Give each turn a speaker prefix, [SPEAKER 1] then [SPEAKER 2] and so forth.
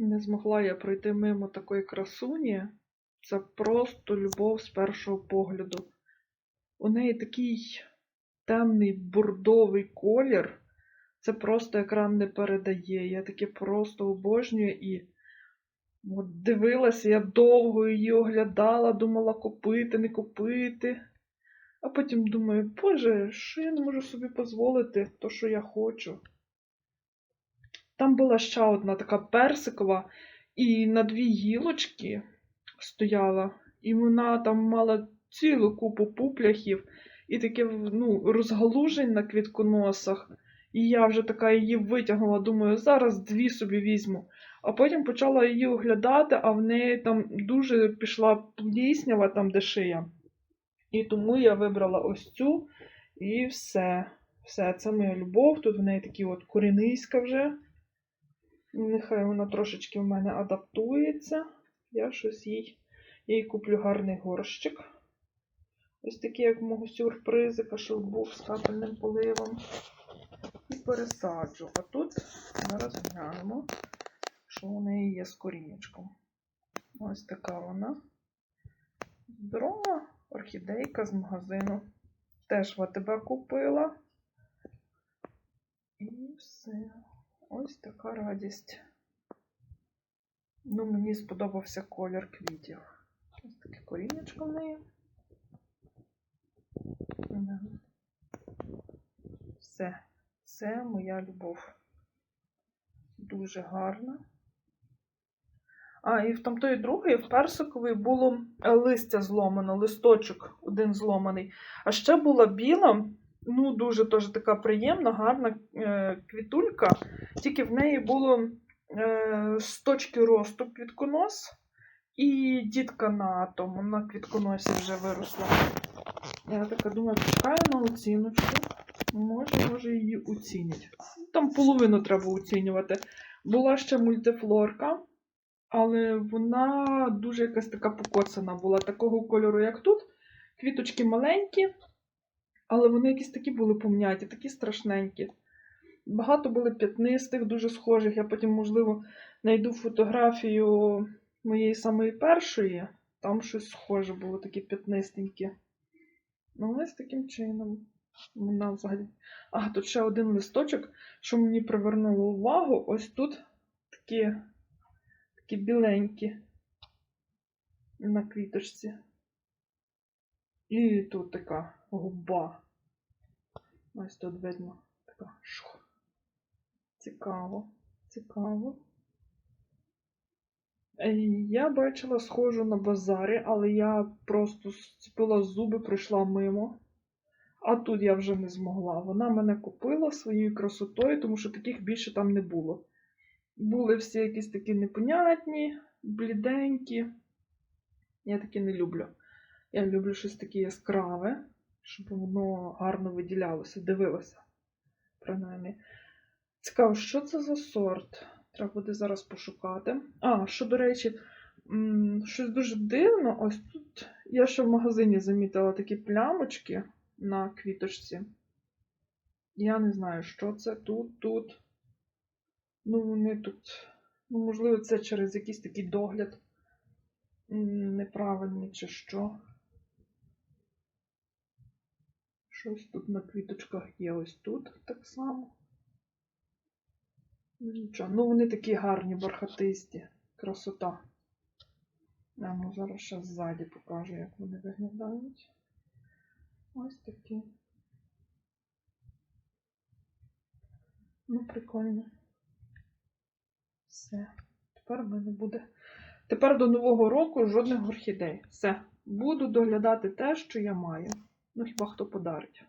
[SPEAKER 1] Не змогла я пройти мимо такої красуні. Це просто любов з першого погляду. У неї такий темний бордовий колір. Це просто екран не передає. Я таке просто обожнюю і от дивилася, я довго її оглядала, думала купити, не купити. А потім думаю, боже, що я не можу собі дозволити, то, що я хочу. Там була ще одна така персикова, і на дві гілочки стояла, і вона там мала цілу купу пупляхів і таке ну, розгалужень на квітконосах. І я вже така її витягнула, думаю, зараз дві собі візьму. А потім почала її оглядати, а в неї там дуже пішла пліснява, там де шия. І тому я вибрала ось цю і все. Все, це моя любов. Тут в неї такі от коріниська вже. Нехай вона трошечки в мене адаптується. Я щось їй. Їй куплю гарний горщик. Ось такий, як мого сюрпризика, щоб був з капельним поливом. І пересаджу. А тут зараз глянемо, що у неї є з корінечком. Ось така вона. Здорова орхідейка з магазину. Теж в АТБ купила. І все. Ось така радість. Ну, мені сподобався колір квітів. Ось таке корінечко в неї. Все. Це моя любов. Дуже гарна. А, і в тамтої другої, в персиковій, було листя зломано, листочок один зломаний. А ще була біла, ну, дуже теж така приємна, гарна е, квітулька. Тільки в неї було е, з точки росту квітконос і дітка на тому, на квітконосі вже виросла. Я така думаю, почекаю на оціночку. Може, може її оцінять. Там половину треба оцінювати. Була ще мультифлорка, але вона дуже якась така покоцана була, такого кольору, як тут. Квіточки маленькі, але вони якісь такі були помняті, такі страшненькі. Багато були п'ятнистих, дуже схожих. Я потім, можливо, знайду фотографію моєї самої першої. Там щось схоже було, такі п'ятнистенькі. Ну, ось таким чином. Вона взагалі. А, тут ще один листочок, що мені привернуло увагу. Ось тут такі, такі біленькі на квіточці. І тут така губа. Ось тут видно така шух. Цікаво, цікаво. Е, Я бачила схожу на базарі, але я просто зціпила зуби, пройшла мимо. А тут я вже не змогла. Вона мене купила своєю красотою, тому що таких більше там не було. Були всі якісь такі непонятні, бліденькі. Я такі не люблю. Я люблю щось таке яскраве, щоб воно гарно виділялося, дивилося. Принаймні. Цікаво, що це за сорт? Треба буде зараз пошукати. А, що, до речі, щось дуже дивно. Ось тут я ще в магазині замітила такі плямочки на квіточці. Я не знаю, що це тут, тут. Ну, вони тут. Ну, можливо, це через якийсь такий догляд неправильний чи що. Щось тут на квіточках є ось тут так само. Ну, Нічого. Ну, вони такі гарні, бархатисті. Красота. Я ну, зараз ще ззаді покажу, як вони виглядають. Ось такі. Ну, прикольно. Все. Тепер в мене буде. Тепер до Нового року жодних орхідей. Все. Буду доглядати те, що я маю. Ну, хіба хто подарить.